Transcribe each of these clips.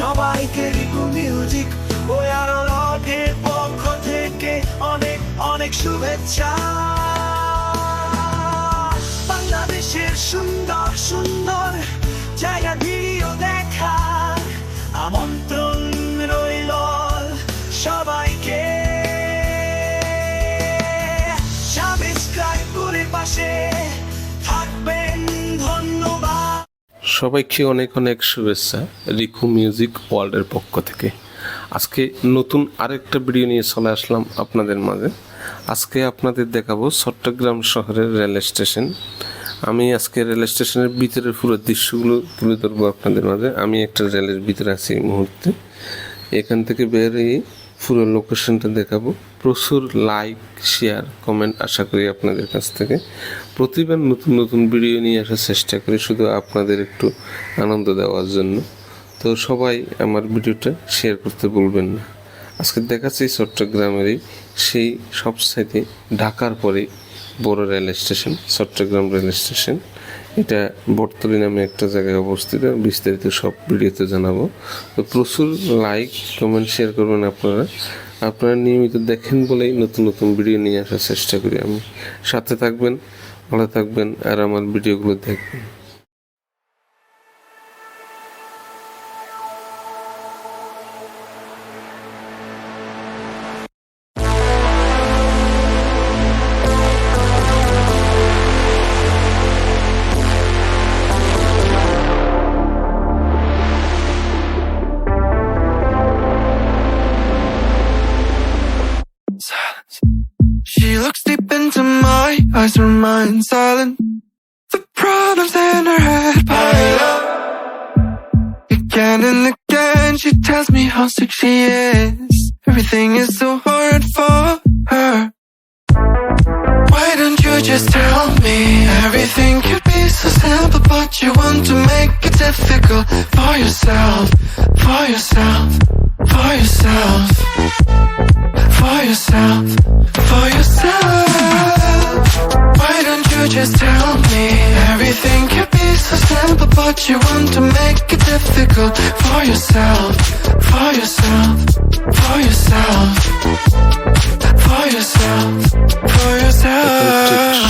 সবাইকে রিকু মিউজিক। ও আরোহের পক্ষ থেকে অনেক অনেক শুভেচ্ছা। বাংলাদেশের সুন্দর সুন্দর জায়গা ভিডিও দেখার আমন্ত্রণ রইল সবাইকে সবাইকে অনেক অনেক শুভেচ্ছা রিকু মিউজিক ওয়ার্ল্ডের পক্ষ থেকে। আজকে নতুন আরেকটা ভিডিও নিয়ে চলে আসলাম আপনাদের মাঝে। আজকে আপনাদের দেখাবো চট্টগ্রাম শহরের রেল স্টেশন। আমি আজকে রেল স্টেশনের ভিতরের পুরো দৃশ্যগুলো তুলে ধরবো আপনাদের মাঝে। আমি একটা রেলের ভিতরে আছি এই মুহূর্তে। এখান থেকে বেরিয়ে পুরো লোকেশনটা দেখাবো। প্রচুর লাইক শেয়ার কমেন্ট আশা করি আপনাদের কাছ থেকে। প্রতিবার নতুন নতুন ভিডিও নিয়ে আসার চেষ্টা করি শুধু আপনাদের একটু আনন্দ দেওয়ার জন্য। তো সবাই আমার ভিডিওটা শেয়ার করতে ভুলবেন না। আজকে দেখাচ্ছি চট্টগ্রামেরই সেই সবসাইতে ঢাকার পরেই বড় rail station Chittagong rail station এটা বটতলি নামে একটা জায়গায় অবস্থিত, বিস্তারিত সব ভিডিওতে জানাব। তো প্রচুর লাইক কমেন্ট শেয়ার করবেন আপনারা। আপনারা নিয়মিত দেখেন বলেই নতুন নতুন ভিডিও নিয়ে আসার চেষ্টা করি। আমি সাথে থাকবেন, ভালো থাকবেন, আর আমার ভিডিওগুলো দেখবেন। She looks deep into my eyes, remain silent. The problems in her head pile up. Again and again, she tells me how sick she is. Everything is so hard for her. Why don't you just tell me? Everything could be so simple, but you want to make it difficult for yourself, for yourself, for yourself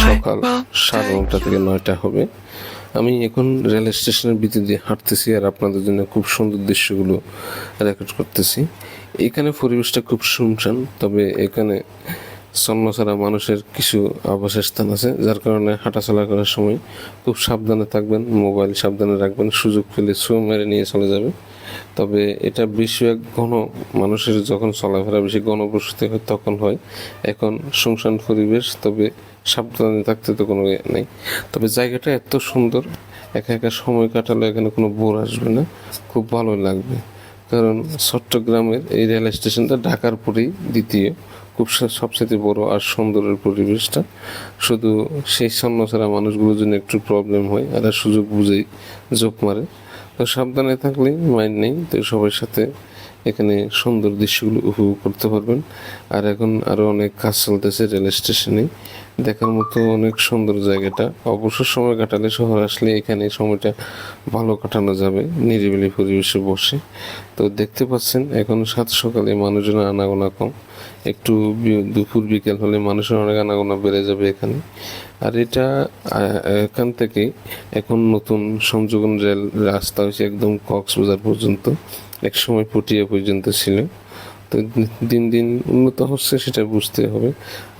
সকাল সাড়ে নটা থেকে নয়টা হবে। আমি এখন rail স্টেশনের ভিতর দিয়ে হাঁটতেছি আর আপনাদের জন্য খুব সুন্দর দৃশ্যগুলো রেকর্ড করতেছি। এখানে পরিবেশটা খুব শুনশান, তবে এখানে স্বর্ণ ছাড়া মানুষের কিছু আবাসের স্থান আছে, যার কারণে হাঁটাচলা করার সময় খুব সাবধানে থাকবেন, মোবাইল সাবধানে রাখবেন, সুযোগ পেলে ছু মেরে নিয়ে চলে যাবে তবে এটা বেশি এক ঘন, মানুষের যখন চলাফেরা বেশি গণবসতি হয় তখন হয়। এখন শুনশান পরিবেশ, তবে সাবধানে থাকতে তো কোনো ইয়ে নেই। তবে জায়গাটা এত সুন্দর, একা একা সময় কাটালে এখানে কোনো বোর আসবে না, খুব ভালো লাগবে। কারণ চট্টগ্রামের এই রেল স্টেশনটা ঢাকার পরেই দ্বিতীয়, খুব সবচেয়ে বড় আর সুন্দরের পরিবেশটা। শুধু সেই ছাড়া মানুষগুলোর জন্য একটু প্রবলেম হয় আর সুযোগ বুঝেই যোগ মারে। তো সাবধানে থাকলে মাইন্ড নেই, তো সবার সাথে এখানে সুন্দর দৃশ্যগুলো উপভোগ করতে পারবেন। আর এখন আরও অনেক কাজ চলতেছে রেল স্টেশনে দেখার মতো অনেক সুন্দর জায়গাটা। অবসর সময় কাটালে শহর আসলে এখানে সময়টা ভালো কাটানো যাবে, নিরিবিলি পরিবেশে বসে। তো দেখতে পাচ্ছেন, এখন সাত সকালে মানুষজন আনাগোনা কম। একটু দুপুর, বিকেল হলে মানুষের অনেক আনাগোনা বেড়ে যাবে এখানে। আর এটা এখান থেকে এখন নতুন সংযোগন রেল রাস্তা হয়েছে একদম কক্সবাজার পর্যন্ত, এক সময় পটিয়া পর্যন্ত ছিল। তো দিন দিন উন্নত হচ্ছে সেটা বুঝতে হবে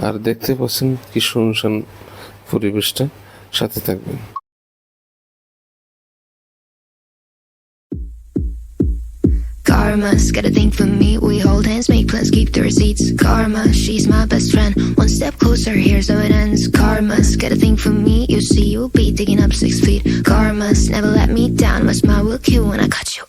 আর দেখতে পাচ্ছেন কি শুনশান পরিবেশটা সাথে থাকবেন Karma's got a thing for me. We hold hands, make plans, keep the receipts. Karma, she's my best friend. One step closer, here's how it ends. Karma's got a thing for me. You see, you'll be digging up six feet. Karma's never let me down. My smile will kill when I cut you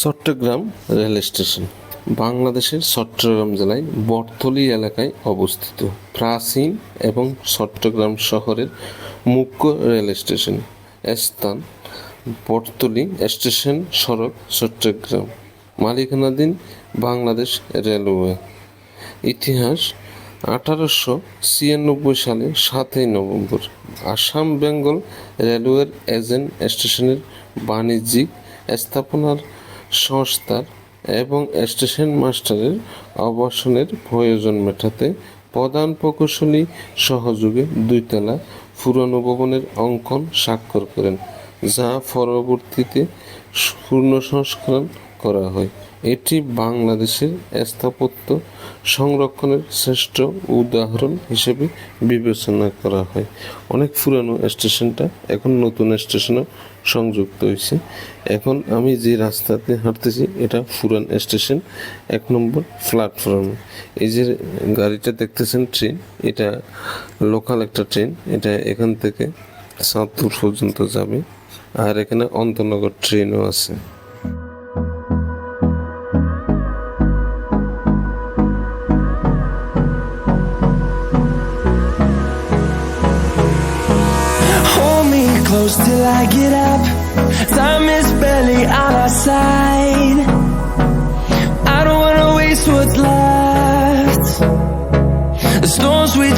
Chittagong rail station, বাংলাদেশের চট্টগ্রাম জেলায় বটতলী এলাকায় অবস্থিত। প্রাচীন এবং চট্টগ্রাম শহরের মুখ্য rail station স্থান Battali station সড়ক চট্টগ্রাম, মালিকানাধীন বাংলাদেশ রেলওয়ে। ইতিহাস আঠারোশো ছিয়ানব্বই সালে সাতই নভেম্বর। আসাম বেঙ্গল রেলওয়ের এজেন্ট স্টেশনের বাণিজ্যিক স্থাপনার সংস্থার এবং স্টেশন মাস্টারের আবাসনের প্রয়োজন মেটাতে প্রধান প্রকৌশলী সহযোগে দুইতলা পুরনো ভবনের অঙ্কন স্বাক্ষর করেন, যা পরবর্তীতে পূর্ণ সংস্করণ করা হয়। এটি বাংলাদেশের স্থাপত্য সংরক্ষণের শ্রেষ্ঠ উদাহরণ হিসেবে বিবেচনা করা হয়। অনেক পুরানো স্টেশনটা এখন নতুন স্টেশনে সংযুক্ত হয়েছে। এখন আমি যে রাস্তাতে হাঁটতেছি, এটা পুরান স্টেশন, এক নম্বর প্ল্যাটফর্ম। এই যে গাড়িটা দেখতেছেন, ট্রেন, এটা লোকাল একটা ট্রেন, এটা এখান থেকে সাঁতপুর পর্যন্ত যাবে। আর এখানে অন্তনগর ট্রেনও আছে।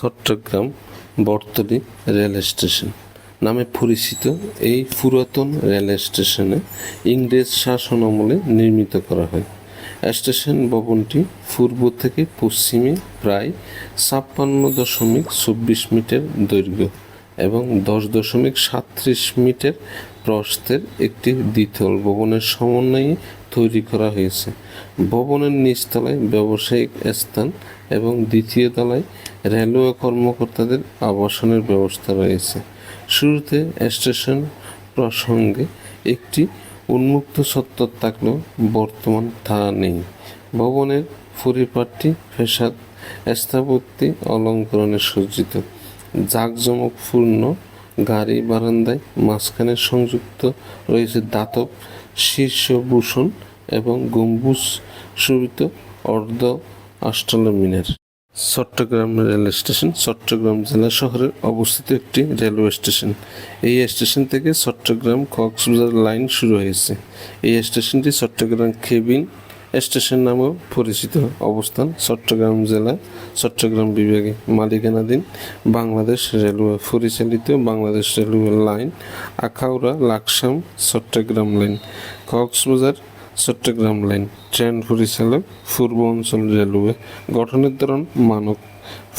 Chittagong Battali rail station. নামে পরিচিত এই পুরাতন রেল স্টেশনে ইংরেজ শাসন আমলে নির্মিত করা হয়। স্টেশন ভবনটি পূর্ব থেকে পশ্চিমে প্রায় ছাপ্পান্ন দশমিক চব্বিশ মিটার দৈর্ঘ্য এবং দশ দশমিক সাতত্রিশ মিটার প্রস্থের একটি দ্বিতল ভবনের সমন্বয়ে তৈরি করা হয়েছে। ভবনের নিচতলায় ব্যবসায়িক স্থান এবং দ্বিতীয় তলায় রেলওয়ে কর্মকর্তাদের আবাসনের ব্যবস্থা রয়েছে। শুরুতে স্টেশন প্রসঙ্গে একটি উন্মুক্ত সত্তর থাকলেও বর্তমান তা নেই। ভবনের পরিপাটি ফেসাদ স্থাপত্যি অলঙ্করণে সজ্জিত। জাঁকজমকপূর্ণ গাড়ি বারান্দায় মাঝখানে সংযুক্ত রয়েছে দাতব শীর্ষভূষণ এবং গম্বুজ শোভিত অর্ধ অষ্টল মিনার চট্টগ্রাম রেল স্টেশন, চট্টগ্রাম জেলা শহরে অবস্থিত একটি রেলওয়ে স্টেশন। এই স্টেশন থেকে চট্টগ্রাম কক্সবাজার লাইন শুরু হয়েছে। এই স্টেশনটি চট্টগ্রাম কেবিন স্টেশন নামেও পরিচিত। অবস্থান চট্টগ্রাম জেলা, চট্টগ্রাম বিভাগে। মালিকানাধীন বাংলাদেশ রেলওয়ে, পরিচালিত Bangladesh railway line, Akhaura, Laksam, Chittagong line. Cox's Bazar Chittagong line train পরিচালক পূর্ব অঞ্চল রেলওয়ে গঠনের ধরন মানব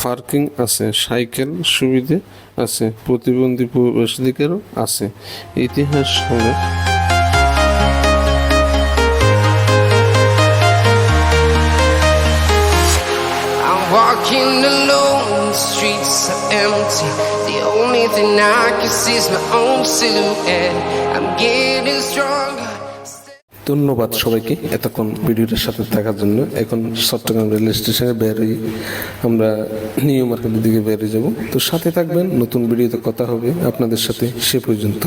পার্কিং আছে সাইকেল সুবিধে আছে প্রতিবন্ধী প্রবেশাধিকারও আছে ইতিহাস হলো walking alone, the streets are empty. The only thing I can see is my own silhouette. I'm getting stronger. ধন্যবাদ সবাইকে এতক্ষণ ভিডিওটার সাথে থাকার জন্য। এখন চট্টগ্রাম রেল স্টেশনে বেরোই, আমরা নিউ মার্কেটের দিকে বেরিয়ে যাব। তো সাথে থাকবেন, নতুন ভিডিওতে কথা হবে আপনাদের সাথে সে পর্যন্ত।